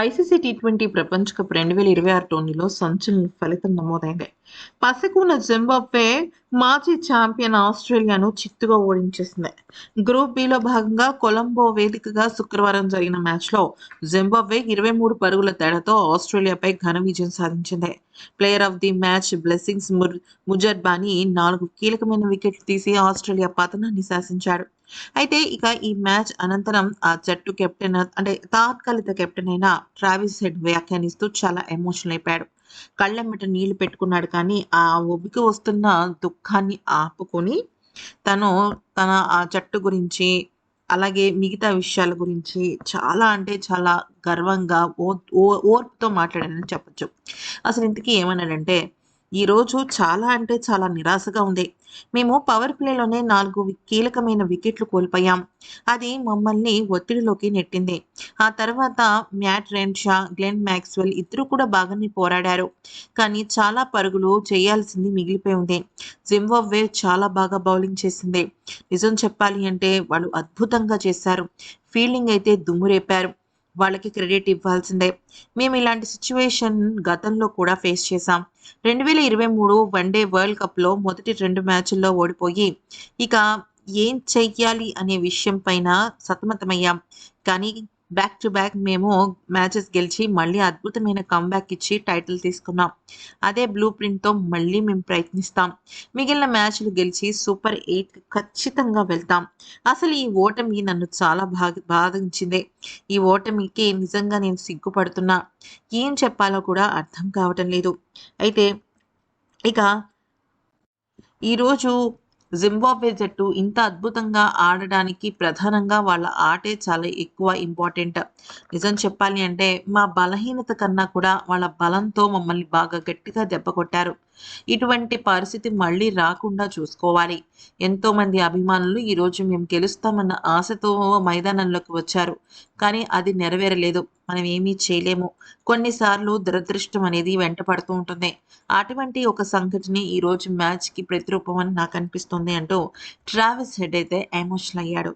ICC T twenty ప్రపంచ cup రెండు వేల ఇరవై ఆరు టోర్నీలో సంచలన ఫలితం నమోదైంది. పసికూన జింబాబ్వే మాజీ ఛాంపియన్ ఆస్ట్రేలియాను చిత్తుగా ఓడించేసింది. గ్రూప్ బిలో భాగంగా కొలంబో వేదికగా శుక్రవారం జరిగిన మ్యాచ్లో జింబాబ్వే ఇరవై మూడు పరుగుల తేడాతో ఆస్ట్రేలియాపై ఘన విజయం సాధించింది. Player of the match Blessings ముర్ Muzarabani నాలుగు కీలకమైన వికెట్లు తీసి ఆస్ట్రేలియా పతనాన్ని శాసించాడు. అయితే ఇక ఈ మ్యాచ్ అనంతరం ఆ జట్టు కెప్టెన్ అంటే తాత్కాలిక కెప్టెన్ అయిన ట్రావిస్ హెడ్ వ్యాఖ్యానిస్తూ చాలా ఎమోషనల్ అయిపోయాడు. కళ్ళెమ్మట నీళ్ళు పెట్టుకున్నాడు కానీ ఆ ఒబికి వస్తున్న దుఃఖాన్ని ఆపుకొని తను తన ఆ జట్టు గురించి అలాగే మిగతా విషయాల గురించి చాలా అంటే చాలా గర్వంగా ఓ ఓ- ఓర్పుతో మాట్లాడానని చెప్పొచ్చు. అసలు ఇంతకీ ఏమన్నాడంటే ఈరోజు చాలా అంటే చాలా నిరాశగా ఉంది. మేము పవర్ ప్లేలోనే నాలుగు కీలకమైన వికెట్లు కోల్పోయాం. అది మమ్మల్ని ఒత్తిడిలోకి నెట్టింది. ఆ తర్వాత మ్యాట్ రెన్షా గ్లెన్ మ్యాక్స్వెల్ ఇద్దరు కూడా బాగానే పోరాడారు. కానీ చాలా పరుగులు చేయాల్సింది మిగిలిపోయి ఉంది. జింబాబ్వే చాలా బాగా బౌలింగ్ చేసింది. నిజం చెప్పాలి అంటే వాళ్ళు అద్భుతంగా చేశారు. ఫీల్డింగ్ అయితే దుమ్మురేపారు వాళ్ళకి క్రెడిట్ ఇవ్వాల్సిందే. మేము ఇలాంటి సిచ్యువేషన్ గతంలో కూడా ఫేస్ చేశాం. రెండు వేల ఇరవై మూడు వన్డే వరల్డ్ కప్లో మొదటి రెండు మ్యాచ్ల్లో ఓడిపోయి ఇక ఏం చెయ్యాలి అనే విషయం పైన సతమతమయ్యాం. కానీ బ్యాక్ టు బ్యాక్ మేము మ్యాచెస్ గెలిచి మళ్ళీ అద్భుతమైన కమ్బ్యాక్ ఇచ్చి టైటిల్ తీసుకున్నాం. అదే బ్లూ ప్రింట్తో మళ్ళీ మేము ప్రయత్నిస్తాం. మిగిలిన మ్యాచ్లు గెలిచి సూపర్ ఎయిట్ ఖచ్చితంగా వెళ్తాం. అసలు ఈ ఓటమి నన్ను చాలా బాధ బాధించింది. ఈ ఓటమికి నిజంగా నేను సిగ్గుపడుతున్నా. ఏం చెప్పాలో కూడా అర్థం కావటం లేదు. అయితే ఇక ఈరోజు జింబాబ్వే జట్టు ఇంత అద్భుతంగా ఆడడానికి ప్రధానంగా వాళ్ళ ఆటే చాలా ఎక్కువ ఇంపార్టెంట్ నిజం చెప్పాలి అంటే మా బలహీనత కన్నా కూడా వాళ్ళ బలంతో మమ్మల్ని బాగా గట్టిగా దెబ్బ కొట్టారు. ఇటువంటి పరిస్థితి మళ్ళీ రాకుండా చూసుకోవాలి. ఎంతో మంది అభిమానులు ఈరోజు మేము గెలుస్తామన్న ఆశతో మైదానంలోకి వచ్చారు. కానీ అది నెరవేరలేదు. మనం ఏమీ చేయలేము. కొన్నిసార్లు దురదృష్టం అనేది వెంట పడుతూ ఉంటుంది. అటువంటి ఒక సంఘటన ఈ రోజు మ్యాచ్కి ప్రతిరూపం అని నాకు అనిపిస్తుంది అంటూ ట్రావెల్స్ హెడ్ అయితే ఎమోషనల్ అయ్యాడు.